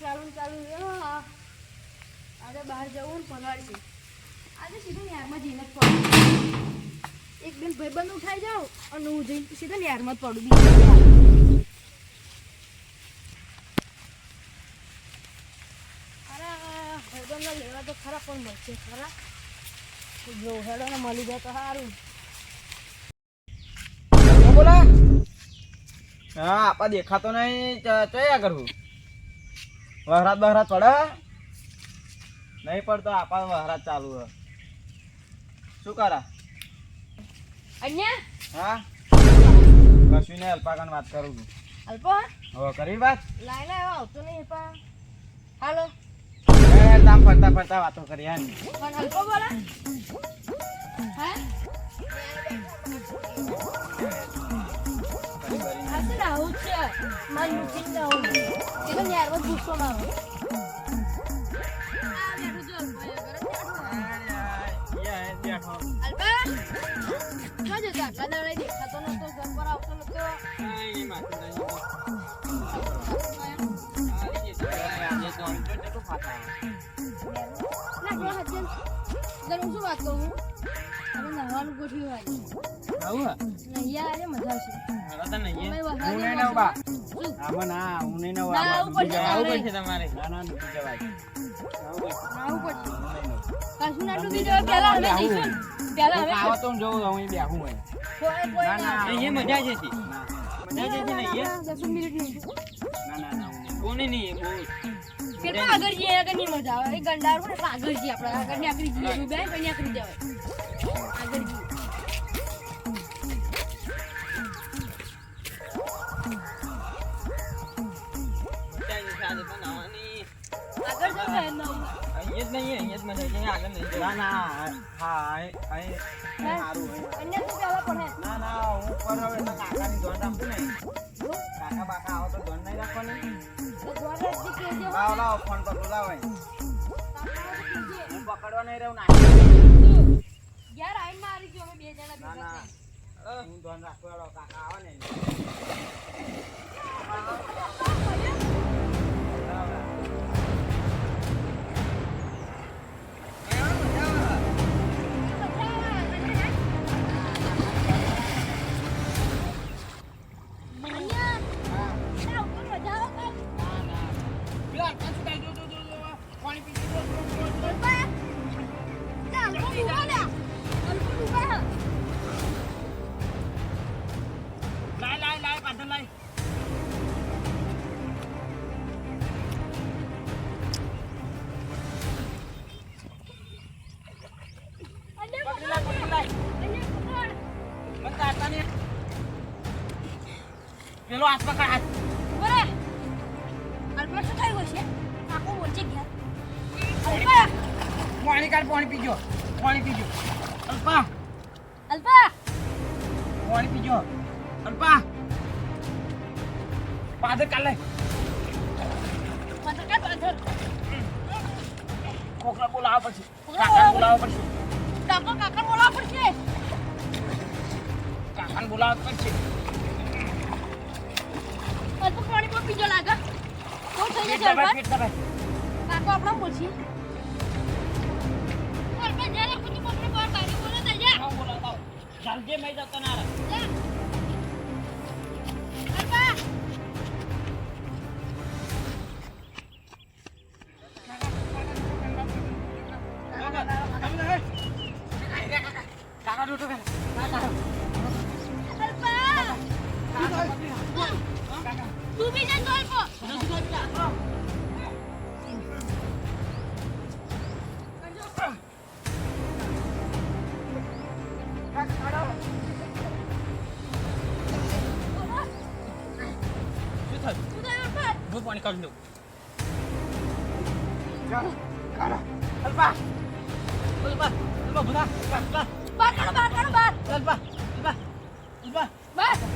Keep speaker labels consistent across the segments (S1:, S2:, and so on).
S1: ચાલુ ચાલુ આજે બહાર જવું ને આજે સીધું યારમાં જઈને જ પડું. એક બેન ભાઈબંધ ઉઠાઈ જાઓ અને હું જઈને સીધું યારમાં જ પડું. લેવા તો ખરા, પણ મળશે ખરા. જો હેડો ને મળી જાય તો સારું.
S2: બોલા. હા, આપા દેખાતો નહીં. ચયા કરવું વહરાત બહરાત પડે? નહીં પડતો આપા વહરાત ચાલુ હે શું કરા?
S1: અહીંયા
S2: હા? કશું નહીં અલ્પાકાન વાત કરું છું.
S1: અલ્પો?
S2: હવે કરી વાત?
S1: લાઈ લાઈ આવતો નહીં પા હાલો.
S2: તામ ફરતા ફરતા વાતો કરી
S1: પણ અલ્પો બોલા. હે? પર આવતો નતો ના પેલો હજન તને હું શું વાત કહું? હવે નહાવાનું ગોઠવ્યું આજે નહીં આજે મજા આવશે તમે
S2: હું નહીં નવ બા આમાં ના હું નહીં
S1: ના, આવું પડશે તમારે.
S2: ના ના ડૂબી જવાય
S1: નાહવું પડશે. કશું ના ડૂબી જવાય પહેલા અમે જઈશું પહેલા
S2: હું આવો તો હું જોઉં હું બેહું હોય ના, ના,
S1: ના
S3: મજા જ મજા જ હતી ને
S1: મિનિટ
S2: ના ના ના
S3: કોને નહીં બહુ
S1: કેટલા આગળ જઈએ આગળ નહીં મજા આવે એ ગંડાર ને આગળ જઈએ આપણે આગળની આગળ જઈએ બે ને આગળ જવાય આગળ જવાય
S3: છે આગળ
S2: પકડવા નહીં રહું ના
S1: યાર આઈને મારી ગયો અમે બે જણા
S2: ના ના. હું ધોન રાખું હેડો કાકા આવે ને પેલો હાથ પકડ હાથ. પાણી કાઢ પાણી પીજો પાણી પીજો. અલ્પા પાણી પીજો. અલ્પા પાદર કાઢ પાદર કોકરા બોલાવવા પડશે. કાકા બોલાવા પડશે. કાકાને બોલાવા પડશે.
S1: પીજો લાગે કોણ થઈ
S2: પેટ
S1: જશે
S2: દબાય,
S1: અલ્પા?
S2: પેટ દબાય.
S1: કાકો આપણા બોલશી અલ્પા જ્યારે ખુદ પકડે બહાર બાજુ બોલે તો જા
S2: હા, બોલાવતા આવો. જલ્દી મઈ જતો ના રહે.
S1: જા અલ્પા
S2: કાકા ડૂટો કરે.
S1: અલ્પા તું બી જા તો અલ્પો
S2: શું થયું?
S1: તું તો અલ્પા
S2: હું પાણી કાઢી દઉં. કાઢો. અલ્પા. અલ્પા. અલ્પા, ભૂલા. અલ્પા, અલ્પા.
S1: બહાર કાઢો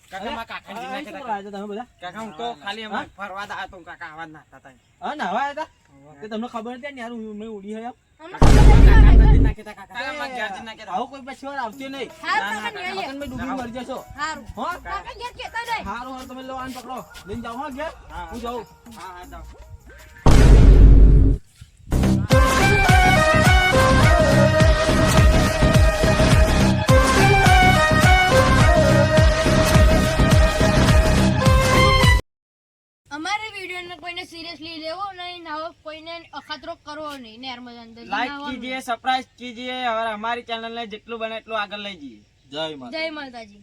S2: કાકા
S3: આવ્યા
S2: કાકા
S3: હતા? આવ્યા હતા તમે બધા?
S2: કાકા હું તો ખાલી એમાં ફરવા દા તો કાકા આવા જ હતા.
S3: હા નાવા આવ્યા હતા? તે તમને ખબર નથી ને યાર હું મેં ઉડી હે
S1: અમને ખબર નથી
S2: કાકા
S1: કાકા.
S2: નજીક ના કહેતા કાકા. કાકા મારા ઘેર ના કહેતા
S3: આવું કોઈ પછી વાર આવશે નહીં.
S1: હારું
S2: ના, ના,
S1: કાકા નહીં
S3: અકન મેં ડૂબી મરી જશો.
S1: હારું.
S3: હો?
S1: કાકા ઘેર કહેતા નહીં.
S3: હારું હારું તમે લો આને પકડો. લઈને જાઓ હા ઘેર.
S2: હું
S3: જાઉં.
S2: હા હા જાઓ. લાઈક કીજીએ સરપ્રાઈઝ કીજીએ હવે અમારી ચેનલ ને જેટલું બને એટલું આગળ લઈ જઈએ.
S3: જય માતા
S1: જય માતાજી.